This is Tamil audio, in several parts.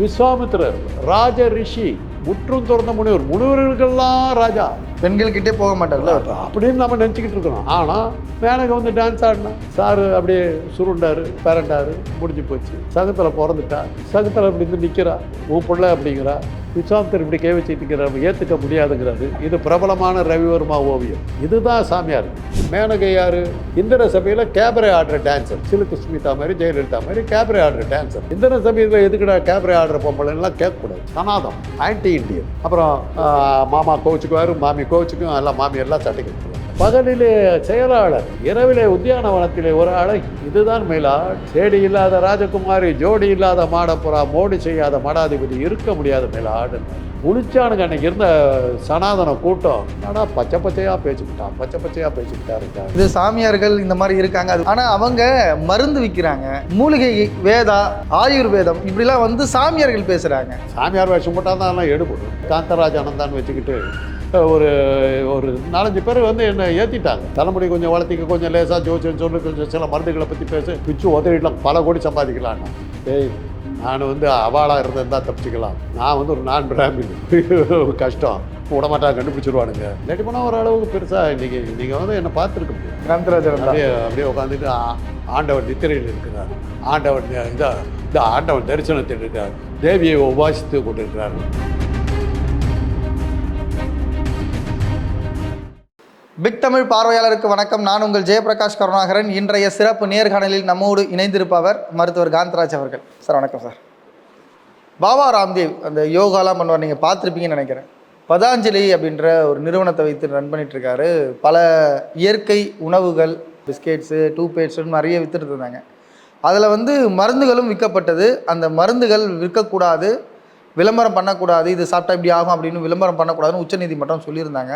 விஸ்வாமித்திரர் ராஜ ரிஷி முற்றும் துறந்த முனிவர். முனிவர்களுக்கெல்லாம் ராஜா. பெண்கள்கிட்டே போக மாட்டார்ல அப்படின்னு நம்ம நினச்சிக்கிட்டு இருக்கிறோம். ஆனால் மேனகை வந்து டான்ஸ் ஆடினா சாரு அப்படியே சுருண்டாரு பரண்டாரு முடிஞ்சு போச்சு. சகத்தில் பிறந்துட்டா. சகத்தில் அப்படி இருந்து நிற்கிறா உன் பிள்ளை அப்படிங்கிறா. விஸ்வாமித்தர் இப்படி கை வச்சுட்டு ஏற்றுக்க முடியாதுங்கிறது இது பிரபலமான ரவிவர்மா ஓவியம். இதுதான் சாமியார். மேனகை யார்? இந்திர சபையில் கேபரே ஆடுற டான்சர் சிலுக்கு ஸ்மிதா மாதிரி ஜெயலலிதா மாதிரி கேபரே ஆடுற டான்சர் இந்திர சபையில் எதுக்குடா கேபரே ஆடுற பொம்பளைலாம் கேட்கக்கூடாது. சனாதம் ஆன்டி இண்டியன் அப்புறம் மாமா கோவிச்சுக்குவார் மாமி கோச்சுக்கும் எல்லாம் மாமி எல்லாம் சட்டைக்கு பகலிலே செயலாளர் இரவிலே உத்தியானவனத்திலே ஒரு அழகி இதுதான் மேலாட் சேடி இல்லாத ராஜகுமாரி ஜோடி இல்லாத மாடப்புறா மோடி செய்யாத மடாதிபதி இருக்க முடியாத மேலாடு முழிச்சானுங்க அன்னைக்கு இருந்த சனாதன கூட்டம். என்னடா பச்சை பச்சையா பேசிக்கிட்டான் பச்சை பச்சையா பேசிக்கிட்டா இருக்கா? இது சாமியார்கள் இந்த மாதிரி இருக்காங்க. அது ஆனா அவங்க மருந்து விற்கிறாங்க மூலிகை வேதா ஆயுர்வேதம் இப்படிலாம் வந்து சாமியார்கள் பேசுறாங்க. சாமியார் வேஷம் போட்டால் தான் எல்லாம் எடுபடும். காந்தராஜ் அனந்தான்னு வச்சுக்கிட்டு ஒரு ஒரு நாலஞ்சு பேர் வந்து என்னை ஏற்றிட்டாங்க தலைமுடி கொஞ்சம் வளர்த்திக்க கொஞ்சம் லேசாக ஜோசியம் சொல்லு கொஞ்சம் சில மருந்துகளை பற்றி பேச பிச்சு உதவிடலாம் பல கோடி சம்பாதிக்கலாம்னா. ஏய் நான் வந்து அவாளாக இருந்திருந்தா தப்பிச்சுக்கலாம். நான் வந்து ஒரு நான் பிராமின் கஷ்டம். விடமாட்டா கண்டுபிடிச்சிருவானுங்க. இல்லாட்டி போனால் ஓரளவுக்கு பெருசாக இன்றைக்கி நீங்கள் வந்து என்னை பார்த்துருக்க முடியும் காந்தராஜன் தான். அப்படியே அப்படியே உட்காந்துட்டு ஆ- ஆண்டவன் நித்திரையில் இருக்கிறார். ஆண்டவன் இந்த இந்த ஆண்டவன் தரிசனத்தில் இருக்கிறார். தேவியை உபாசித்து கொண்டிருக்கிறார். பிக் தமிழ் பார்வையாளருக்கு வணக்கம். நான் உங்கள் ஜெயபிரகாஷ் கருணாகரன். இன்றைய சிறப்பு நேர்காணலில் நம்மோடு இணைந்திருப்பவர் மருத்துவர் காந்தராஜ் அவர்கள். சார் வணக்கம் சார். பாபா ராம்தேவ் அந்த யோகாலாம் பண்ணுவார் நீங்கள் பார்த்துருப்பீங்கன்னு நினைக்கிறேன். பதாஞ்சலி அப்படின்ற ஒரு நிறுவனத்தை வைத்து ரன் பண்ணிட்டு இருக்காரு பல இயற்கை உணவுகள் பிஸ்கெட்ஸு டூபேட்ஸுன்னு நிறைய வித்துட்டு இருந்தாங்க. அதில் வந்து மருந்துகளும் விற்கப்பட்டது. அந்த மருந்துகள் விற்கக்கூடாது. விளம்பரம் பண்ணக்கூடாது இது சாப்பிட்டா இப்படி ஆகும் அப்படின்னு விளம்பரம் பண்ணக்கூடாதுன்னு உச்சநீதிமன்றம் சொல்லியிருந்தாங்க.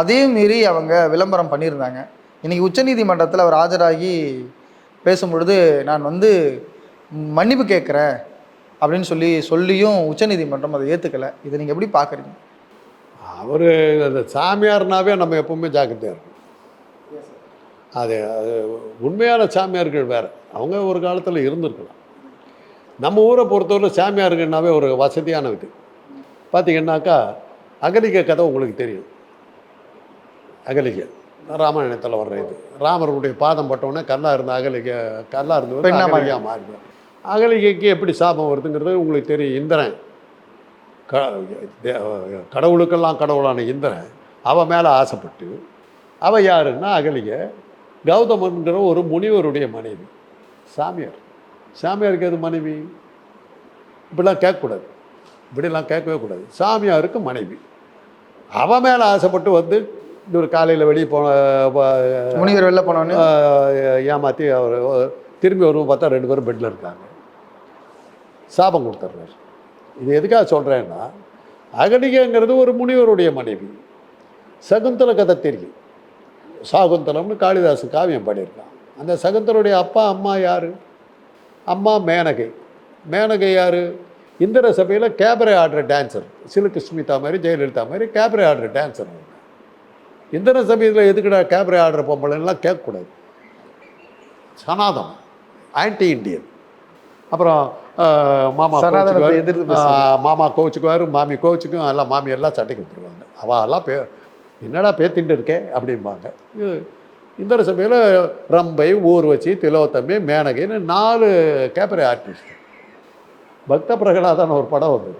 அதையும் மீறி அவங்க விளம்பரம் பண்ணியிருந்தாங்க. இன்றைக்கி உச்சநீதிமன்றத்தில் அவர் ஆஜராகி பேசும்பொழுது நான் வந்து மன்னிப்பு கேட்குறேன் அப்படின்னு சொல்லி சொல்லியும் உச்சநீதிமன்றம் அதை ஏற்றுக்கலை இதை நீங்கள் எப்படி பார்க்குறீங்க அவர் அந்த சாமியார்னாவே நம்ம எப்பவுமே ஜாக்கிரதையாக இருக்கும் அது அது உண்மையான சாமியார்கள் வேறு. அவங்க ஒரு காலத்தில் இருந்திருக்கலாம். நம்ம ஊரை பொறுத்தவரை சாமியார்கள்னாவே ஒரு வசதியான இது பார்த்தீங்கன்னாக்கா அகலிகை கதை உங்களுக்கு தெரியும். அகலிகை ராமாயணத்தில் வர்ற இது. ராமருடைய பாதம் பட்டவுடனே கல்லா இருந்த அகலிகை கல்லா இருந்து பெண்ணா மாறி. அகலிகா மாறிடுவார் அகலிகைக்கு எப்படி சாபம் வருதுங்கிறது உங்களுக்கு தெரியும். இந்திரன் க கடவுளுக்கெல்லாம் கடவுளான இந்திரன் அவன் மேலே ஆசைப்பட்டு அவ யாருன்னா அகலிகை? கௌதமன்கிற ஒரு முனிவருடைய மனைவி சாமியார். சாமியாருக்கு எது மனைவி. இப்படிலாம் கேட்கக்கூடாது. இப்படிலாம் கேட்கவே கூடாது. சாமியாருக்கு மனைவி. அவ மேலே ஆசைப்பட்டு வந்து ஒரு காலையில் வெளியே போன முனிவர் வெளில போனோன்னு ஏமாற்றி அவர் திரும்பி வருவோம் பார்த்தா ரெண்டு பேரும் பெட்டில் இருக்காங்க. சாபம் கொடுத்துட்றாரு. இது எதுக்காக சொல்கிறேன்னா அகலிகைங்கிறது ஒரு முனிவருடைய மனைவி. சகுந்தல கதை தெரியும். சாகுந்தலம்னு காளிதாசு காவியம் பாடியிருக்கான். அந்த சகுந்தலுடைய அப்பா அம்மா யார்? அம்மா மேனகை. மேனகை யார்? இந்திர சபையில் கேபரே ஆடுற டான்சர் சிலுக்கு ஸ்மிதா மாதிரி ஜெயலலிதா மாதிரி கேபரே ஆடுற டான்சர் அவங்க. இந்திர சபையில் எதுக்குடா கேபரே ஆடுற பொம்பளைலாம் கேட்கக்கூடாது. சனாதம் ஆன்டி இண்டியன் அப்புறம் மாமா. எதிர்த்து மாமா கோச்சுக்குவார் மாமி கோச்சுக்கும் எல்லாம் மாமி எல்லாம் சட்டைக்கு விட்டுருவாங்க. அவெல்லாம் பே என்னடா பேத்திட்டு இருக்கே? அப்படிம்பாங்க. இது இந்திர சபையில் ரம்பை ஊர்வச்சி திலோத்தமி மேனகைன்னு நாலு கேபரே ஆர்டிஸ்ட் பக்த பிரகலாதான் ஒரு படம் வந்தது.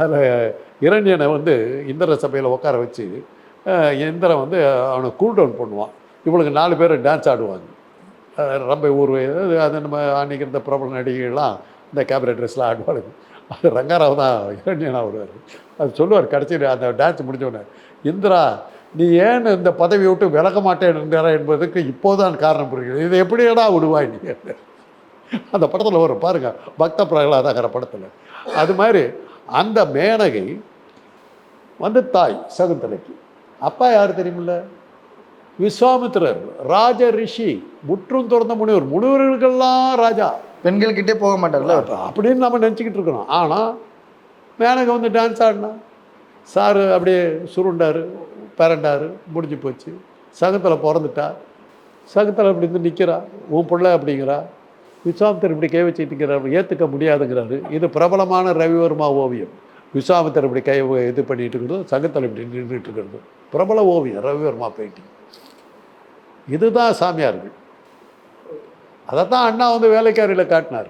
அதில் இரண்யனை வந்து இந்திர சபையில் உட்கார வச்சு இந்திரன் வந்து அவனை கூல் டவுன் பண்ணுவான். இவளுக்கு நாலு பேர் டான்ஸ் ஆடுவாங்க. ரொம்ப ரம்பை ஊர்வை அது அது நம்ம அன்றைக்கி இருந்த பிரபல நடிகைகள்லாம் இந்த கேபரே ட்ரெஸ்லாம் ஆடுவாளுங்க. அது ரங்காராவ் தான் இரண்யனா வருவார். அது சொல்லுவார் கடைசியில் அந்த டான்ஸ் முடிஞ்சோடனே இந்திரா நீ ஏன் இந்த பதவியை விட்டு விலக மாட்டேன் என்றாரா என்பதற்கு இப்போதான் காரணம் புரிகிறது. இதை எப்படியடா விடுவாய் நீ? அந்த படத்தில் வரும். பாருங்க பக்த பிரகலாதங்கிற படத்தில். அது மாதிரி அந்த மேனகை வந்து தாய் சகுந்தலைக்கு. அப்பா யார் தெரியுமில்ல? விஸ்வாமித்திரர் ராஜ ரிஷி முற்றும் துறந்த முனிவர். முனிவர்களுக்கெல்லாம் ராஜா. பெண்கள்கிட்டே போக மாட்டார்ல. அப்படின்னு நம்ம நினச்சிக்கிட்டு இருக்கிறோம். ஆனால் மேனகை வந்து டான்ஸ் ஆடினா சாரு அப்படியே சுருண்டாரு. பேரண்டாரு முடிஞ்சு போச்சு. சகத்தில் பிறந்துட்டா. சகத்தில் அப்படி இருந்து நிற்கிறா உன் பிள்ளை அப்படிங்கிறா. விஸ்வாமித்தர் இப்படி கை வச்சுட்டுங்கிறாரு ஏற்றுக்க முடியாதுங்கிறாரு. இது பிரபலமான ரவிவர்மா ஓவியம். விஸ்வாமித்தர் இப்படி கை இது பண்ணிட்டு இருக்கிறது. சங்கத்தில் இப்படி நின்றுட்டு இருக்கிறது. பிரபல ஓவியம் ரவிவர்மா பெயிண்டிங் இதுதான் சாமியார்கள். அதைத்தான் அண்ணா வந்து வேலைக்காரியில் காட்டினார்.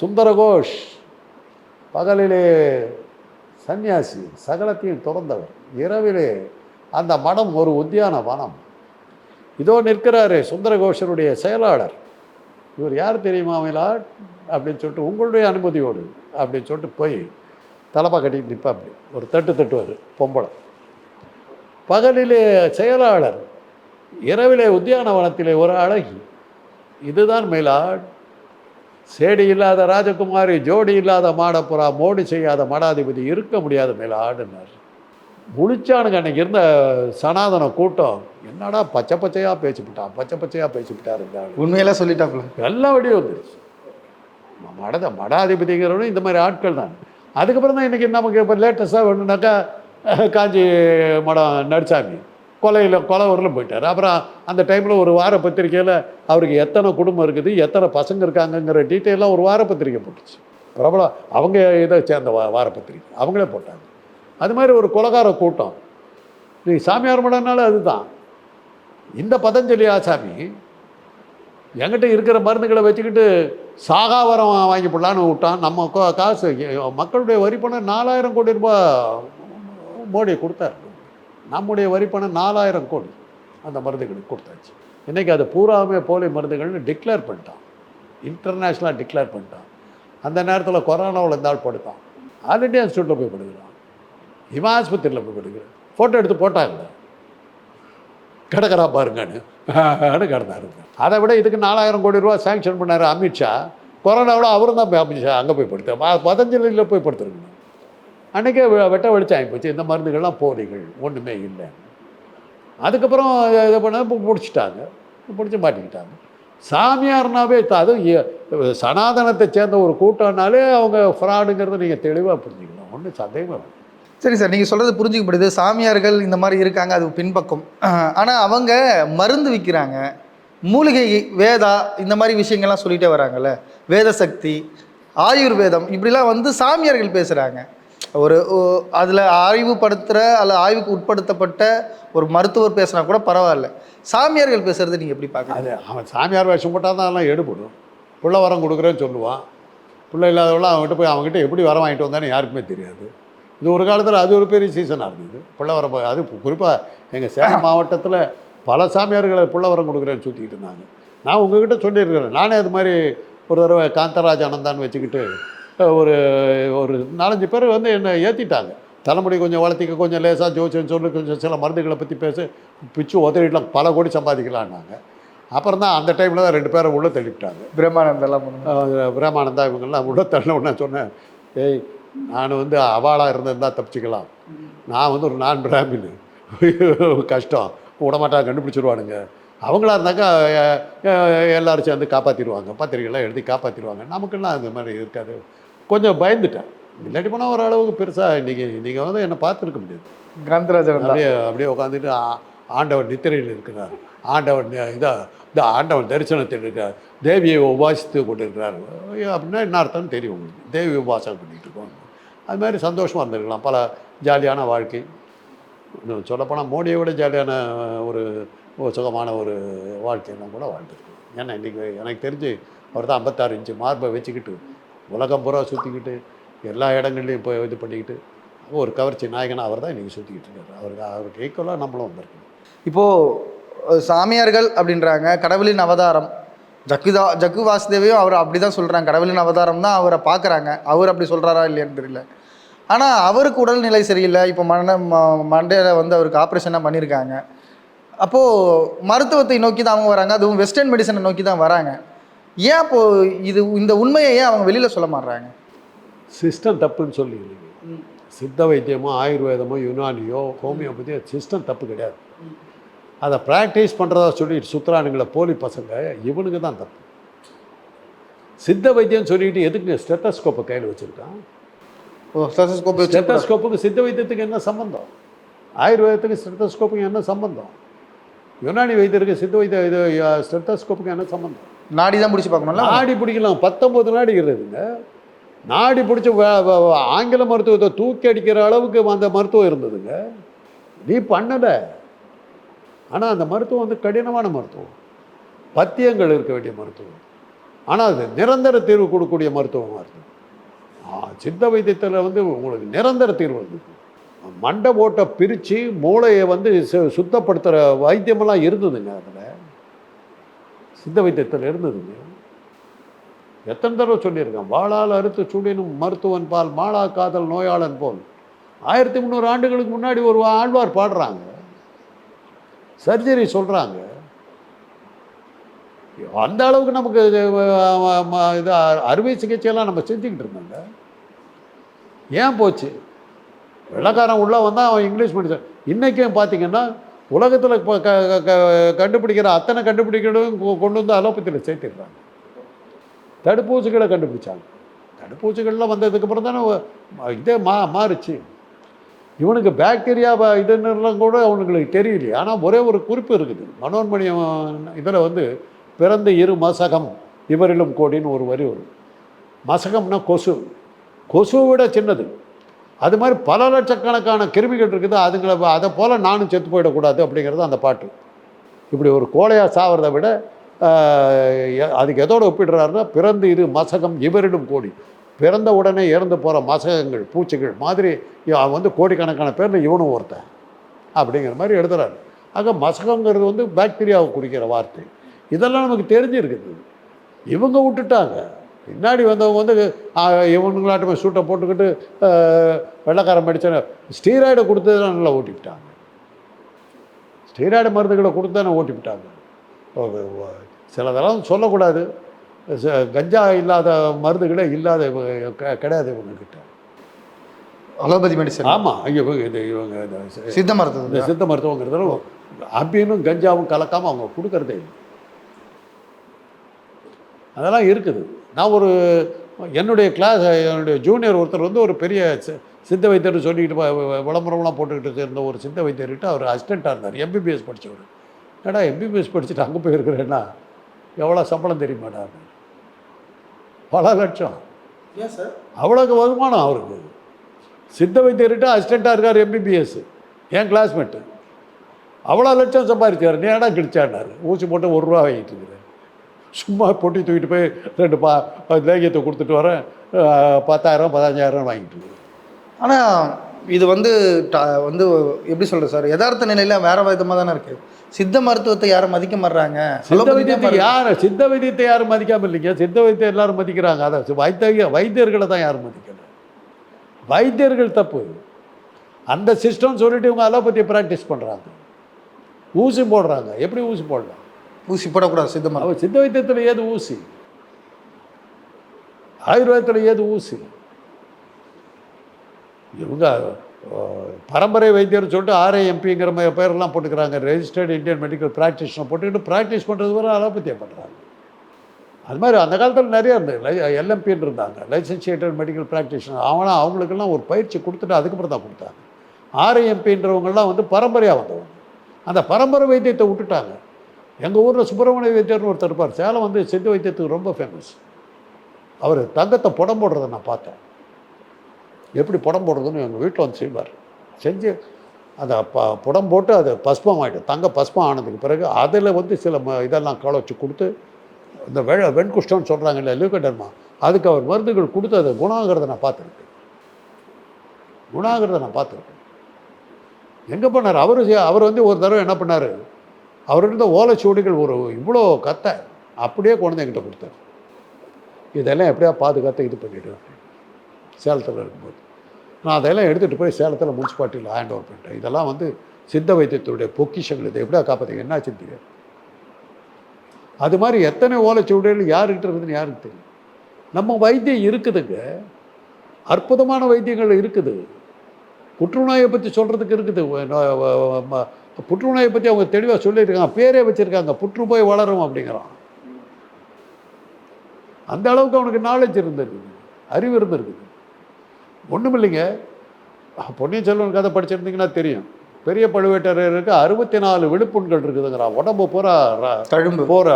சுந்தரகோஷ் பகலிலே சந்நியாசி சகலத்தையும் துறந்தவர். இரவிலே அந்த மடம் ஒரு உத்தியான வனம். இதோ நிற்கிறாரு சுந்தரகோஷருடைய செயலாளர். இவர் யார் தெரியுமா அவங்களா அப்படின்னு சொல்லிட்டு உங்களுடைய அனுமதியோடு அப்படின்னு சொல்லிட்டு போய் தலைப்பா கட்டிட்டு நிற்பா அப்படி ஒரு தட்டு தட்டுவார் பொம்பளை. பகலிலே செயலாளர் இரவிலே உத்தியானவனத்திலே ஒரு அழகி இதுதான் மயிலாட் சேடி இல்லாத ராஜகுமாரி ஜோடி இல்லாத மாடப்புறா மோடி செய்யாத மடாதிபதி இருக்க முடியாத மயிலாடுன்னார் முழிச்சானுங்க அன்னைக்கு இருந்த சனாதன கூட்டம். என்னடா பச்சை பச்சையாக பேசிவிட்டான் பச்சை பச்சையாக பேசிவிட்டாருங்க உண்மையெல்லாம் சொல்லிட்டாப்புல. எல்லாம் வெடி வந்துருச்சு. மடத மடாதிபதிங்கிறவனும் இந்த மாதிரி ஆட்கள் தான். அதுக்கப்புறம் தான் இன்றைக்கி நமக்கு இப்போ லேட்டஸ்ட்டாக வேணும்னாக்கா காஞ்சி மடம் நடுசாமி கொலையில் கொலை ஊரில் போயிட்டார். அப்புறம் அந்த டைமில் ஒரு வார பத்திரிக்கையில் அவருக்கு எத்தனை குடும்பம் இருக்குது எத்தனை பசங்க இருக்காங்கங்கிற டீட்டெயிலாக ஒரு வார பத்திரிக்கை போட்டுச்சு. பிரபலம் அவங்க இதை சேர்ந்த வா வார பத்திரிக்கை. அவங்களே போட்டாங்க. அது மாதிரி ஒரு கொலகார கூட்டம். நீ சாமியார் மடம்னால அதுதான். இந்த பதஞ்சலி ஆசாமி என்கிட்ட இருக்கிற மருந்துகளை வச்சுக்கிட்டு சாகாவரம் வாங்கி போடலான்னு விட்டான். நம்ம காசு மக்களுடைய வரி பணம் நாலாயிரம் கோடி ரூபாய் மோடி கொடுத்தாரு. நம்முடைய வரி பணம் நாலாயிரம் கோடி அந்த மருந்துகளுக்கு கொடுத்தாச்சு. இன்றைக்கி அது பூராமே போலி மருந்துகள்னு டிக்ளேர் பண்ணிட்டான். இன்டர்நேஷ்னலாக டிக்ளேர் பண்ணிட்டான். அந்த நேரத்தில் கொரோனாவில் இருந்தால் படுத்தான். ஆல் இண்டியா இன்ஸ்டியூட்டில் போய் படுக்கிறான் இவன் ஆஸ்பத்திரியில் போய் படுக்கிறான் ஃபோட்டோ எடுத்து போட்டாங்க. கிடக்கிறா பாருங்கன்னு. கிடந்தாரு. அதை விட இதுக்கு நாலாயிரம் கோடி ரூபா சேங்ஷன் பண்ணார் அமித்ஷா கொரோனாவில் அவரும் தான் போய் அமித்ஷா அங்கே போய் படுத்த பதஞ்சலியில் போய் படுத்துருக்கணும் அன்றைக்கே வெ- வெட்ட வெளிச்சம் ஆகி போச்சு. இந்த மருந்துகள்லாம் போலிகள் ஒன்றுமே இல்லை அதுக்கப்புறம் இதை பண்ண பிடிச்சிட்டாங்க. பிடிச்சி மாட்டிக்கிட்டாங்க. சாமியார்னாவே அதுவும் சனாதனத்தை சேர்ந்த ஒரு கூட்டம்னாலே அவங்க ஃப்ராடுங்கிறத நீங்கள் தெளிவாக புரிஞ்சுக்கணும். ஒன்றும் சந்தேகமாக சரி சார் நீங்கள் சொல்கிறது புரிஞ்சுக்கப்படுது. சாமியார்கள் இந்த மாதிரி இருக்காங்க அது பின்பக்கம். ஆனால் அவங்க மருந்து விற்கிறாங்க மூலிகை வேதா இந்த மாதிரி விஷயங்கள்லாம் சொல்லிகிட்டே வராங்கல்ல. வேத சக்தி ஆயுர்வேதம் இப்படிலாம் வந்து சாமியார்கள் பேசுகிறாங்க ஒரு அதில் ஆய்வுபடுத்துகிற அல்ல ஆய்வுக்கு உட்படுத்தப்பட்ட ஒரு மருத்துவர் பேசுனா கூட பரவாயில்ல. சாமியார்கள் பேசுறது நீங்கள் எப்படி பார்க்க அது அவன் சாமியார் வேஷம் போட்டால் தான் அதெல்லாம் எடுபடும். பிள்ளை வரம் கொடுக்குறேன்னு சொல்லுவான். பிள்ளை இல்லாதவெல்லாம் அவங்ககிட்ட போய் அவங்ககிட்ட எப்படி வரம் வாங்கிட்டு வந்தான்னு யாருக்குமே தெரியாது. இது ஒரு காலத்தில் அது ஒரு பெரிய சீசனாக இருந்தது. புள்ள வரம் போய் அது குறிப்பாக எங்கள் சேலம் மாவட்டத்தில் பல சாமியார்களை புள்ள வரம் கொடுக்குறேன்னு சுற்றிக்கிட்டு இருந்தாங்க. நான் உங்ககிட்ட சொல்லியிருக்கிறேன். நானே அது மாதிரி ஒரு தடவை காந்தராஜ் அனந்தான்னு வச்சுக்கிட்டு ஒரு ஒரு நாலஞ்சு பேர் வந்து என்னை ஏற்றிட்டாங்க தலைமுடி கொஞ்சம் வளர்த்திக்க கொஞ்சம் லேசாக ஜோசியம் சொல்லு கொஞ்சம் சில மருந்துகளை பற்றி பேச பிச்சு உதறிடலாம் பல கோடி சம்பாதிக்கலான்னாங்க. அப்புறம் தான் அந்த டைமில் தான் ரெண்டு பேரை உள்ளே தள்ளிவிட்டாங்க. பிரம்மானந்தெல்லாம் பிரம்மானந்தா இவங்கெல்லாம் உள்ள தள்ள உடனே சொன்னேன். ஏய் நான் வந்து அவாளாக இருந்திருந்தா தப்பிச்சுக்கலாம். நான் வந்து ஒரு நான் பிராமின். கஷ்டம். விடமாட்டா கண்டுபிடிச்சிருவானுங்க. அவங்களா இருந்தாக்கா எல்லாரும் சேர்ந்து காப்பாற்றிடுவாங்க பத்திரிகைலாம் எழுதி காப்பாற்றிடுவாங்க நமக்கெல்லாம் அந்த மாதிரி இருக்காது. கொஞ்சம் பயந்துட்டேன். இல்லாட்டி போனால் ஓரளவுக்கு பெருசாக இன்றைக்கி நீங்கள் வந்து என்னை பார்த்துருக்க முடியாது. கிரந்தராஜன் தான் அப்படியே அப்படியே உட்காந்துட்டு ஆ- ஆண்டவன் நித்திரையில் இருக்கிறார். ஆண்டவன் இதா இந்த ஆண்டவன் தரிசனத்தில் இருக்கார் தேவியை உபாசித்து கொண்டு இருக்கிறார் ஐயோ, அப்படின்னா என்ன அர்த்தம்னு தெரியும் உங்களுக்கு. தேவி உபாசனம் பண்ணிட்டு இருக்கோம். அது மாதிரி சந்தோஷமாக இருந்திருக்கலாம். பல ஜாலியான வாழ்க்கை. இன்னும் சொல்லப்போனால் மோடியை விட ஜாலியான ஒரு சுகமான ஒரு வாழ்க்கையெல்லாம் கூட வாழ்ந்துருக்கோம். ஏன்னா இன்றைக்கி எனக்கு தெரிஞ்சு அவர் தான் ஐம்பத்தாறு இன்ச்சு மார்பை வச்சுக்கிட்டு உலகம் பூரா சுற்றிக்கிட்டு எல்லா இடங்கள்லையும் போய் இது பண்ணிக்கிட்டு ஒரு கவர்ச்சி நாயகன் அவர் தான் இன்றைக்கி சுற்றிக்கிட்டு இருக்காரு. அவருக்கு அவருக்கு ஈக்குவலாக நம்மளும் வந்திருக்கோம் இப்போது சாமியார்கள் அப்படின்றாங்க கடவுளின் அவதாரம். ஜக்குதா ஜக்கு வாசுதேவையும் அவர் அப்படி தான் சொல்கிறாங்க கடவுளின் அவதாரம் தான் அவரை பார்க்குறாங்க. அவர் அப்படி சொல்கிறாரா இல்லையான்னு தெரியல. ஆனால் அவருக்கு உடல்நிலை சரியில்லை. இப்போ மன மண்டையில் வந்து அவருக்கு ஆப்ரேஷனாக பண்ணியிருக்காங்க அப்போது மருத்துவத்தை நோக்கி தான் அவங்க வராங்க. அதுவும் வெஸ்டர்ன் மெடிசனை நோக்கி தான் வராங்க. ஏன் அப்போது இது இந்த உண்மையை ஏன் அவங்க வெளியில் சொல்ல மாட்றாங்க? சிஸ்டம் தப்புன்னு சொல்லி சித்த வைத்தியமோ ஆயுர்வேதமோ யுனானியோ ஹோமியோபதியோ சிஸ்டம் தப்பு கிடையாது. அதை ப்ராக்டிஸ் பண்ணுறதா சொல்லிட்டு சுற்றுறானுங்கள போலி பசங்க இவனுக்கு தான் தப்பு. சித்த வைத்தியம் சொல்லிட்டு எதுக்கு ஸ்டெத்தஸ்கோப்பை கையில் வச்சுருக்கான்? ஓ ஸ்டெத்தஸ்கோப் வச்சு ஸ்டெத்தஸ்கோப்புக்கு சித்த வைத்தியத்துக்கு என்ன சம்பந்தம்? ஆயுர்வேதத்துக்கு ஸ்டெத்தஸ்கோப்புக்கு என்ன சம்பந்தம்? யுனானி வைத்தியருக்கு சித்த வைத்திய இது ஸ்டெத்தஸ்கோப்புக்கு என்ன சம்பந்தம்? நாடி தான் பிடிச்சி பார்க்கணும்ல? நாடி பிடிக்கலாம். பத்தொம்பது நாடி இருக்குதுங்க நாடி பிடிச்சி ஆங்கில மருத்துவத்தை தூக்கி அடிக்கிற அளவுக்கு அந்த மருத்துவம் இருந்ததுங்க. நீ பண்ணல. ஆனால் அந்த மருத்துவம் வந்து கடினமான மருத்துவம். பத்தியங்கள் இருக்க வேண்டிய மருத்துவம். ஆனால் அது நிரந்தர தீர்வு கொடுக்கக்கூடிய மருத்துவமாக இருக்குது சித்த வைத்தியத்தில் வந்து உங்களுக்கு நிரந்தர தீர்வு இருந்தது மண்டை ஓட்டை பிரித்து மூளையை வந்து சு- சுத்தப்படுத்துகிற வைத்தியமெல்லாம் இருந்ததுங்க அதில். சித்த வைத்தியத்தில் இருந்ததுங்க. எத்தனை தடவை சொல்லியிருக்கேன் வாழால் அறுத்து சுடினும் மருத்துவன் பால் மாளா காதல் நோயாளன் போல். ஆயிரத்தி முந்நூறு ஆண்டுகளுக்கு முன்னாடி ஒரு ஆழ்வார் பாடுறாங்க. சர்ஜரி சொல்கிறாங்க அந்த அளவுக்கு நமக்கு இது, அ- அறுவை சிகிச்சையெல்லாம் நம்ம செஞ்சுக்கிட்டு இருந்தோங்க. ஏன் போச்சு? வெள்ளக்காரன் உள்ளே வந்தால் அவன் இங்கிலீஷ் மெடிசன் இன்றைக்கும் பார்த்தீங்கன்னா உலகத்தில் இப்போ க க- கண்டுபிடிக்கிற அத்தனை கண்டுபிடிக்கிறதும் கொ- கொண்டு வந்து அலோபத்தில் சேர்த்துடுறாங்க தடுப்பூசிகளை கண்டுபிடிச்சாங்க. தடுப்பூசிகள்லாம் வந்ததுக்கப்புறம் தானே இதே மா மாறுச்சு. இவனுக்கு பாக்டீரியா இதுன்னெல்லாம் கூட அவனுங்களுக்கு தெரியலையே. ஆனால் ஒரே ஒரு குறிப்பு இருக்குது. மனோன்மணியம் இதில் வந்து பிறந்த இரு மசகம் இவரிலும் கோடின்னு ஒரு வரி வரும். மசகம்னா கொசு. கொசுவை விட சின்னது. அது மாதிரி பல லட்சக்கணக்கான கிருமிகள் இருக்குது. அதுங்களை அதை போல் நானும் செத்து போயிடக்கூடாது அப்படிங்கிறது அந்த பாட்டு. இப்படி ஒரு கோழையாக சாவறதை விட எ- அதுக்கு எதோடு ஒப்பிடுறாருன்னா பிறந்து இரு மசகம் இவரிடும் கோடி. பிறந்த உடனே இறந்து போகிற மசகங்கள் பூச்சிகள் மாதிரி அவன் வந்து கோடிக்கணக்கான பேரில் இவனும் ஒருத்தன் அப்படிங்கிற மாதிரி எழுதுறாரு. ஆக மசகங்கிறது வந்து பாக்டீரியாவை குறிக்கிற வார்த்தை. இதெல்லாம் நமக்கு தெரிஞ்சிருக்குது. இவங்க விட்டுட்டாங்க. பின்னாடி வந்தவங்க வந்து ஆஹ், இவனுங்களாட்டமே சூட்டை போட்டுக்கிட்டு வெள்ளக்காரம் வெள்ளைக்காரன் ஸ்டீராய்டை கொடுத்து தான் நல்லா ஓட்டிவிட்டாங்க. ஸ்டீராய்டு மருந்துகளை கொடுத்து தானே ஓட்டிவிட்டாங்க. சிலதெல்லாம் சொல்லக்கூடாது. கஞ்சா இல்லாத மருந்துகளே இல்லாத கிடையாது இவங்கக்கிட்ட அலோபதி மெடிசன். ஆமாம் இவங்க இது இவங்க இந்த சித்த இந்த மருத்துவம் சித்த மருத்துவங்கிறதுல அபினும் கஞ்சாவும் கலக்காமல் அவங்க கொடுக்கறதே இல்லை. அதெல்லாம் இருக்குது. நான் ஒரு என்னுடைய கிளாஸ் என்னுடைய ஜூனியர் ஒருத்தர் வந்து ஒரு பெரிய சித்த வைத்தியர் சொல்லிக்கிட்டு விளம்பரம்லாம் போட்டுக்கிட்டு இருந்த ஒரு சித்த வைத்தியர்கிட்ட அவர் அசிஸ்டண்ட்டாக இருந்தார். எம்பிபிஎஸ் படித்தவர் ஏடா எம்பிபிஎஸ் படிச்சுட்டு அங்கே போயிருக்கிறேன்னா எவ்வளோ சம்பளம் தெரியுமாடா? பல லட்சம். ஏன் சார்? அவ்வளோக்கு வருமானம் அவருக்கு. சித்த வைத்தியர்கிட்ட அசிஸ்டண்ட்டாக இருக்கார் எம்பிபிஎஸ் என் கிளாஸ்மேட்டு அவ்வளோ லட்சம் சம்பாதிச்சார் நீ ஏடா கிடிச்சான்னாரு ஊசி போட்டு ஒரு ரூபா வாங்கிட்டு இருக்கிறேன். சும்மா பொட்டி தூக்கிட்டு போய் ரெண்டு பா லேகியத்தை கொடுத்துட்டு வரேன். பத்தாயிரம் பதினஞ்சாயிரம் வாங்கிட்டு இருக்கிறேன். ஆனால் இது வந்து ட- வந்து எப்படி சொல்கிறது சார்? யதார்த்த நிலையில் வேற விதமாக தானே இருக்குது சித்த மருத்துவத்தை யாரும் மதிக்க மாட்றாங்க. சித்த வைத்தியத்தை யார்? சித்த வைத்தியத்தை யாரும் மதிக்காமல் இல்லைங்க. சித்த வைத்தியம் எல்லாரும் மதிக்கிறாங்க. அதை வைத்திய வைத்தியர்களை தான் யாரும் மதிக்கல. வைத்தியர்கள் தப்பு. அந்த சிஸ்டம் சொல்லிட்டு இவங்க அலோபதியை ப்ராக்டிஸ் பண்ணுறாங்க ஊசி போடுறாங்க. எப்படி ஊசி போடலாம்? ஊசி போடக்கூடாது சித்த மருத்துவம் சித்த வைத்தியத்தில் ஏது ஊசி? ஆயுர்வேதத்தில் ஏது ஊசி? இவங்க பரம்பரை வைத்தியர்னு சொல்லிட்டு ஆர்ஐஎம்பிங்கிற மாதிரி பேரெல்லாம் போட்டுக்கிறாங்க. ரெஜிஸ்டர்டு இந்தியன் மெடிக்கல் ப்ராக்டிஷனை போட்டுக்கிட்டு ப்ராக்டிஸ் பண்ணுறது வரை அலோபத்தியை பண்ணுறாங்க அது மாதிரி அந்த காலத்தில் நிறைய இருந்தது. எல்எம்பின்னு இருந்தாங்க. லைசன்சியேட்டட் மெடிக்கல் ப்ராக்டிஷனர் அவங்களாம் அவங்களுக்கெல்லாம் ஒரு பயிற்சி கொடுத்துட்டு அதுக்கப்புறம் தான் கொடுத்தாங்க ஆர்ஐஎம்பின்றவங்கெல்லாம் வந்து பரம்பரையாக வந்தவங்க. அந்த பரம்பரை வைத்தியத்தை விட்டுட்டாங்க. எங்கள் ஊரில் சுப்பிரமணிய வைத்தியர்னு ஒருத்தர் இருப்பார். சேலம் வந்து சித்த வைத்தியத்துக்கு ரொம்ப ஃபேமஸ் அவர் தங்கத்தை புடம் போடுறதை நான் பார்த்தேன். எப்படி புடம் போடுறதுன்னு எங்கள் வீட்டில் வந்து செய்வார். செஞ்சு அதை ப புடம் போட்டு அது பஸ்பம் ஆகிட்டு தங்க பஸ்பம் ஆனதுக்கு பிறகு அதில் வந்து சில ம இதெல்லாம் கால வச்சு கொடுத்து இந்த வெ வெண்குஷ்டம்னு சொல்கிறாங்க இல்லை லூக்கடர்மா அதுக்கு அவர் மருந்துகள் கொடுத்து அதை குணாகிறத நான் பார்த்துருக்கேன். குணாகிறத நான் பார்த்துருக்கேன். எங்கே பண்ணார்? அவர் அவர் வந்து ஒரு தடவை என்ன பண்ணார்? அவர் இருந்த ஓலைச்சுவடிகள் ஒரு இவ்வளோ கத்தை அப்படியே கொண்டு என்கிட்ட கொடுத்தார். இதெல்லாம் எப்படியா பாதுகாத்து இது பண்ணிவிடுவேன் சேலத்தில் இருக்கும்போது. நான் அதெல்லாம் எடுத்துகிட்டு போய் சேலத்தில் முனிசிபாலிட்டியில் ஹேண்ட் ஓவர் பண்ணிட்டேன். இதெல்லாம் வந்து சித்த வைத்தியத்துடைய பொக்கிஷங்கள். இதை எப்படியா காப்பாற்றுங்க என்ன தெரியாது. அது மாதிரி எத்தனை ஓலைச்சுவடிகள் யாருக்கிட்ட இருக்குதுன்னு யாருக்கு தெரியும்? நம்ம வைத்தியம் இருக்குதுங்க. அற்புதமான வைத்தியங்கள் இருக்குது. புற்றுநோயை பற்றி சொல்கிறதுக்கு இருக்குது. புற்றுநோயை பற்றி அவங்க தெளிவாக சொல்லியிருக்காங்க. பேரே வச்சுருக்காங்க. புற்றுநோய் வளரும் அப்படிங்கிறான். அந்த அளவுக்கு அவனுக்கு நாலேஜ் இருந்திருக்குது. அறிவு இருந்திருக்குது. ஒன்றும் இல்லைங்க பொன்னியின் செல்வன் கதை படிச்சிருந்தீங்கன்னா தெரியும். பெரிய பழுவேட்டரையருக்கு அறுபத்தி நாலு விழுப்புண்கள் இருக்குதுங்கிறான் உடம்பு பூரா தழும்பு. போற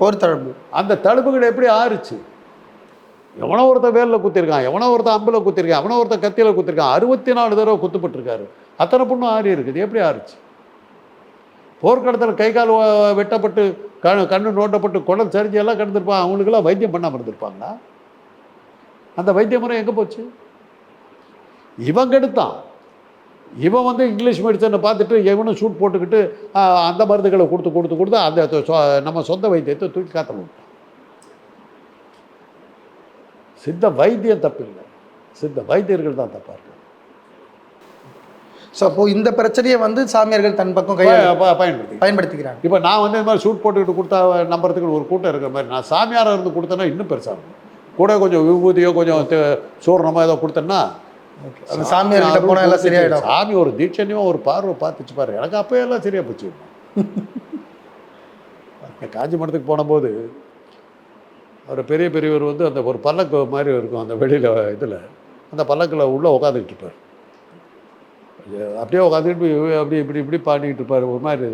போர் தழும்பு. அந்த தழும்புகள் எப்படி ஆறுச்சு? எவனோ ஒருத்தன் வேலில் குத்திருக்கான் எவனோ ஒருத்தன் அம்பில் குத்திருக்கான் எவனோ ஒருத்தன் கத்தியில் குத்திருக்கான். அறுபத்தி நாலு தடவை குத்துப்பட்டிருக்காரு. அத்தனை பொண்ணும் ஆறி இருக்குது. எப்படி ஆறுச்சு? போர்க்களத்தில் கை கால் வெட்டப்பட்டு கண்ணு கண்ணு நோண்டப்பட்டு குடல் சரிஞ்சு எல்லாம் கிடந்திருப்பான். அவங்களுக்கெல்லாம் வைத்தியம் பண்ணாமல் இருந்திருப்பாங்களா? அந்த வைத்திய முறை எங்கே போச்சு? இவன் கெடுத்தான் இவன் வந்து இங்கிலீஷ் மெடிசனை பார்த்துட்டு எவனும் ஷூட் போட்டுக்கிட்டு அந்த மருந்துகளை கொடுத்து கொடுத்து கொடுத்து அந்த நம்ம சொந்த வைத்தியத்தை தூக்கி விட்டான் சித்த வைத்தியம் தப்பில்லை. சித்த வைத்தியர்கள் தான் தப்பா இருக்கு ஸோ அப்போ இந்த பிரச்சனையை வந்து சாமியார்கள் தன் பக்கம் ப- பயன்படுத்தி. பயன்படுத்திக்கிறாங்க. இப்போ நான் வந்து இந்த மாதிரி ஷூட் போட்டுக்கிட்டு கொடுத்தா நம்புறதுக்கு ஒரு கூட்டம் இருக்கிற மாதிரி நான் சாமியாராக இருந்து கொடுத்தேன்னா இன்னும் பெருசாக இருக்கும். கூட கொஞ்சம் விபூதியோ கொஞ்சம் தி- சூரணமோ ஏதோ கொடுத்தேன்னா அந்த சாமியார்கிட்ட போனால் எல்லாம் சரியாயிடும். சாமி ஒரு தீட்சணையும் ஒரு பார்வை பார்த்துச்சு பாரு. எனக்கு அப்போ எல்லாம் சரியா போச்சு. காஞ்சி மடத்துக்கு போனபோது ஒரு பெரிய பெரியவர் வந்து அந்த ஒரு பல்லக்கு மாதிரி இருக்கும் அந்த வெளியில் இதில். அந்த பல்லக்கில் உள்ளே உட்காந்துக்கிட்டு இருப்பார். அப்படியே உட்காந்துக்கிட்டு அப்படி இப்படி இப்படி பாடிக்கிட்டு இருப்பார். ஒரு மாதிரி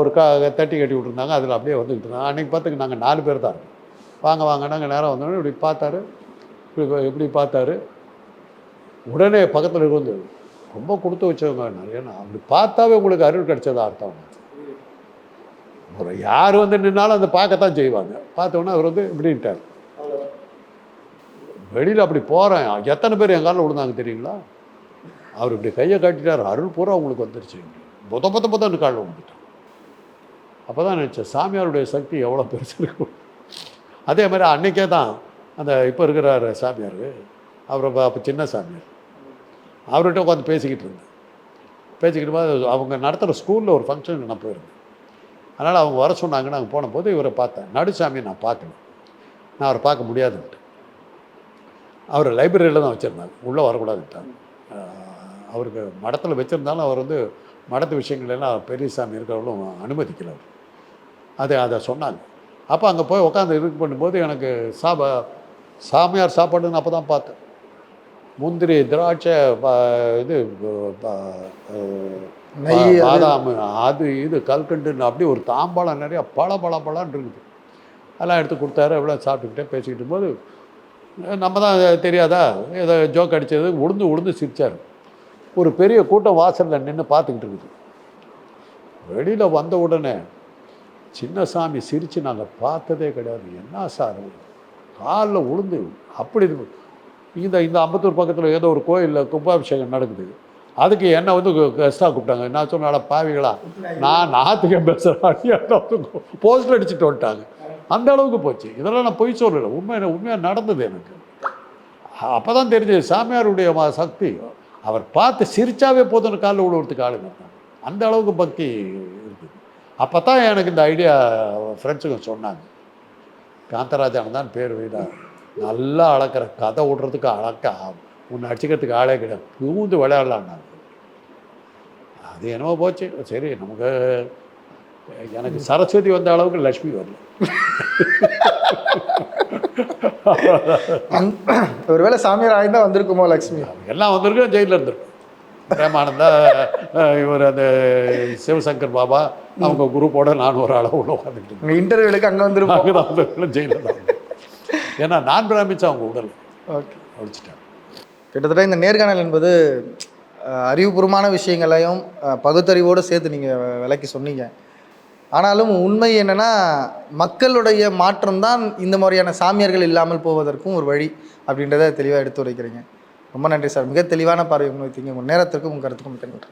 ஒரு கா தட்டி கட்டி விட்டுருந்தாங்க. அதில் அப்படியே வந்துக்கிட்டு இருந்தாங்க. அன்றைக்கி பார்த்துக்கு நாங்கள் நாலு பேர் தான். வாங்க வாங்க நாங்கள் நேரம் வந்தோடனே இப்படி பார்த்தாரு. இப்படி இப்படி பார்த்தாரு. உடனே பக்கத்தில் இருந்து ரொம்ப கொடுத்து வச்சவங்க நிறைய அப்படி பார்த்தாவே உங்களுக்கு அருள் கிடைச்சதா அர்த்தம். ஒரு யார் வந்து நின்னாலும் அதை பார்க்கத்தான் செய்வாங்க. பார்த்தோன்னே அவர் வந்து இப்படின்ட்டார். வெளியில் அப்படி போகிறேன் எத்தனை பேர் என் காலில் விழுந்தாங்க தெரியுங்களா? அவர் இப்படி கையை காட்டிட்டார். அருள் பூரா உங்களுக்கு வந்துருச்சு. புத புத புதன்னு காலில் விழுந்துட்டான் அப்போ தான் நினச்சேன் சாமியாருடைய சக்தி எவ்வளோ பெருசு இருக்கும் அதே மாதிரி அன்றைக்கே தான் அந்த இப்போ இருக்கிறார் சாமியார். அவர் அப்போ சின்ன சாமியார். அவர்கிட்ட உட்காந்து பேசிக்கிட்டு இருந்தேன். பேசிக்கிட்டு போது அவங்க நடத்துகிற ஸ்கூலில் ஒரு ஃபங்க்ஷனுக்கு நான் போயிருந்தேன். அதனால் அவங்க வர சொன்னாங்க நாங்கள் போனபோது இவரை பார்த்தேன். நடுசாமியை நான் பார்க்கல. நான் அவரை பார்க்க முடியாதுன்ட்டு. அவர் லைப்ரரியில் தான் வச்சுருந்தாங்க. உள்ளே வரக்கூடாதுட்டாங்க அவருக்கு மடத்தில் வச்சுருந்தாலும் அவர் வந்து மடத்து விஷயங்கள் எல்லாம் பெரியசாமி இருக்கிறவங்களும் அனுமதிக்கல அவர். அதை அதை சொன்னாங்க. அப்போ அங்கே போய் உட்காந்து இது பண்ணும்போது எனக்கு சாப சாமியார் சாப்பாடுன்னு அப்போ தான் பார்த்தேன். முந்திரி திராட்சை இது நெய் பாதாம் அது இது கல்கண்டுன்னு அப்படியே ஒரு தாம்பாளம் நிறையா பல பல பழம்னு இருக்குது. அதெல்லாம் எடுத்து கொடுத்தாரு எவ்வளோ சாப்பிட்டுக்கிட்டே பேசிக்கிட்டு இருக்கும்போது நம்ம தான் தெரியாதா? ஏதோ ஜோக் அடித்தது உளுந்து உளுந்து சிரிச்சார். ஒரு பெரிய கூட்டம் வாசலில் நின்று பார்த்துக்கிட்டு இருக்குது. வெளியில் வந்த உடனே சின்ன சாமி சிரித்து நாங்கள் பார்த்ததே கிடையாது. என்ன சார் காலில் உளுந்து அப்படி. இந்த இந்த அம்பத்தூர் பக்கத்தில் ஏதோ ஒரு கோயிலில் கும்பாபிஷேகம் நடக்குது. அதுக்கு என்னை வந்து கெஸ்ட்டாக கூப்பிட்டாங்க. நான் சொன்னால பாவிகளா நான் நாத்துக்கு பேசுகிறேன் போஸ்டர் அடிச்சுட்டு வந்துட்டாங்க. அந்த அளவுக்கு போச்சு. இதெல்லாம் நான் பொய் சொல்லலை. உண்மை உண்மையாக நடந்தது எனக்கு. அப்போ தான் தெரிஞ்சது சாமியாருடைய சக்தி அவர் பார்த்து சிரிச்சாவே போதும்னு காலில் விழுவுறதுக்கு ஆளுங்க அந்த அளவுக்கு பக்தி இருக்குது அப்போ தான் எனக்கு இந்த ஐடியா ஃப்ரெண்ட்ஸுங்க சொன்னாங்க. காந்தராஜான் தான் பேர் வைடா நல்லா அளக்கிற கதை விடுறதுக்கு அளக்க உன்னை அடிச்சுக்கிறதுக்கு ஆளே கிடையாது. பூந்து விளையாடலான்னாங்க அது என்னமோ போச்சு. சரி நமக்கு எனக்கு சரஸ்வதி வந்த அளவுக்கு லக்ஷ்மி வரல. ஒருவேளை சாமியார் ஆயிருந்தா வந்திருக்குமோ லக்ஷ்மி எல்லாம் வந்திருக்கோம் ஜெயிலில் இருந்திருக்கும் பிரேமானந்தா இவர் அந்த சிவசங்கர் பாபா அவங்க குரூப்போட நான் ஒரு அளவு உள்ள உட்காந்துக்கிட்டு உங்க இன்டர்வியூலுக்கு அங்கே வந்திருப்போம். அங்கே தான் ஜெயிலில் தான். ஏன்னா நான் பிராமிச்சு அவங்க உடல். ஓகே ஒழிச்சிட்டாங்க கிட்டத்தட்ட இந்த நேர்காணல் என்பது அறிவுபூர்வமான விஷயங்களையும் பகுத்தறிவோடு சேர்த்து நீங்கள் விளக்கி சொன்னீங்க. ஆனாலும் உண்மை என்னன்னா மக்களுடைய மாற்றம் தான் இந்த மாதிரியான சாமியார்கள் இல்லாமல் போவதற்கும் ஒரு வழி அப்படின்றத தெளிவாக எடுத்து உரைக்கிறீங்க. ரொம்ப நன்றி சார். மிக தெளிவான பார்வை முன்வைத்தீங்க. உங்கள் நேரத்திற்கும் உங்கள் கருத்துக்கும் மிக்க நன்றி.